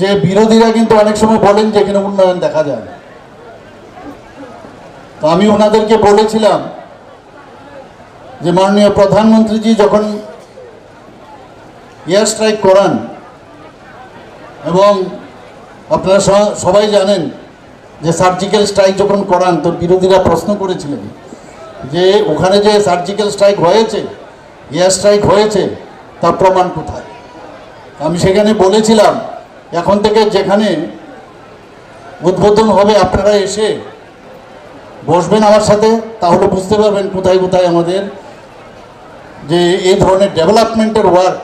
যে বিরোধীরা কিন্তু অনেক সময় বলেন যে এখানে উন্নয়ন দেখা যায়। তো আমি ওনাদেরকে বলেছিলাম যে মাননীয় প্রধানমন্ত্রীজি যখন এয়ার স্ট্রাইক করান এবং আপনারা সবাই জানেন যে সার্জিক্যাল স্ট্রাইক যখন করান, তো বিরোধীরা প্রশ্ন করেছিলেন যে ওখানে যে সার্জিক্যাল স্ট্রাইক হয়েছে, এয়ার স্ট্রাইক হয়েছে, তার প্রমাণ কোথায়? আমি সেখানে বলেছিলাম এখন থেকে যেখানে উদ্বোধন হবে, আপনারা এসে বসবেন আমার সাথে, তাহলে বুঝতে পারবেন কোথায় কোথায় আমাদের যে এই ধরনের ডেভেলপমেন্টের ওয়ার্ক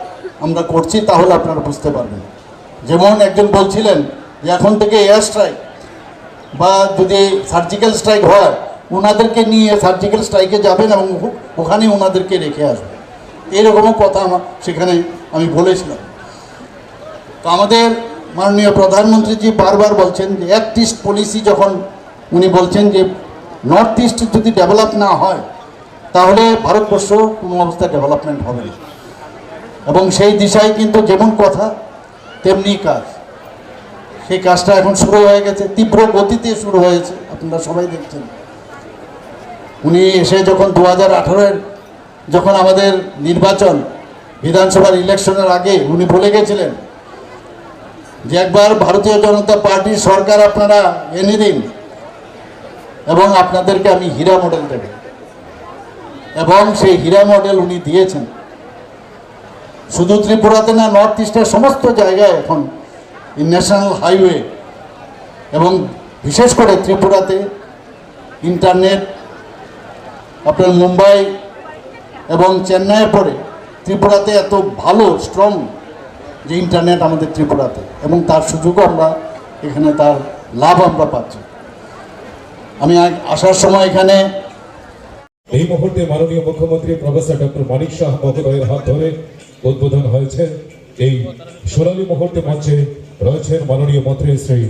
আমরা করছি, তাহলে আপনারা বুঝতে পারবেন। যেমন একজন বলছিলেন যে এখন থেকে এয়ার স্ট্রাইক বা যদি সার্জিক্যাল স্ট্রাইক হয় ওনাদেরকে নিয়ে সার্জিক্যাল স্ট্রাইকে যাবেন এবং ওখানে ওনাদেরকে রেখে আসবেন। এইরকমও কথা আমার সেখানে আমি বলেছিলাম। তো আমাদের মাননীয় প্রধানমন্ত্রীজি বারবার বলছেন যে অ্যাক্ট ইস্ট পলিসি যখন উনি বলছেন যে নর্থ ইস্ট যদি ডেভেলপ না হয়, তাহলে ভারতবর্ষ কোনো অবস্থায় ডেভেলপমেন্ট হবে এবং সেই দিশায় কিন্তু যেমন কথা, তেমনি কাজ। সেই কাজটা এখন শুরু হয়ে গেছে, তীব্র গতিতে শুরু হয়েছে, আপনারা সবাই দেখছেন। উনি এসে যখন দু হাজার যখন আমাদের নির্বাচন, বিধানসভার ইলেকশনের আগে উনি বলে গেছিলেন যে একবার ভারতীয় জনতা পার্টির সরকার আপনারা এনে দিন এবং আপনাদেরকে আমি হীরা মডেল দেব। এবং সেই হীরা মডেল উনি দিয়েছেন। শুধু ত্রিপুরাতে না নর্থ ইস্টের সমস্ত জায়গায় এখন ন্যাশনাল হাইওয়ে এবং বিশেষ করে ত্রিপুরাতে ইন্টারনেট আপনার মুম্বাই এবং চেন্নাইয়ের পরে ত্রিপুরাতে এত ভালো স্ট্রং যে ইন্টারনেট আমাদের ত্রিপুরাতে, এবং তার সুযোগও আমরা এখানে তার লাভ আমরা পাচ্ছি। আমি আসার সময় এখানে এই মুহূর্তে মাননীয় মুখ্যমন্ত্রী প্রফেসর ডক্টর মানিক শাহ মহোদয়ের হাত ধরে উদ্বোধন হয়েছে। এই সোনালী মুহূর্তে মঞ্চে রয়েছেন মাননীয় মন্ত্রী শ্রী